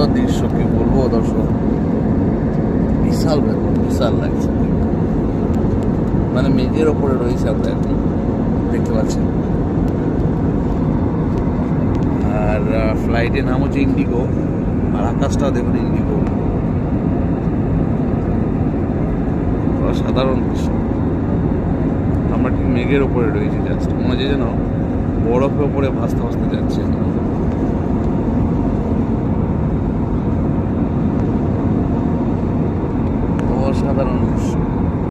সুন্দর দৃশ্য কি বলব দর্শক। বিশাল ব্যাপার, বিশাল লাগছে। মানে মেঘের ওপরে রয়েছে আমরা এখন, দেখতে পাচ্ছেন। আর ফ্লাইটের নাম হচ্ছে ইন্ডিগো আর আকাশটাও দেখুন ইন্ডিগো সাধারণ দৃশ্য। আমরা ঠিক মেঘের ওপরে রয়েছি জাস্ট মনে হচ্ছে যেন বরফের ওপরে ভাসতে ভাসতে যাচ্ছি। আমরা nadando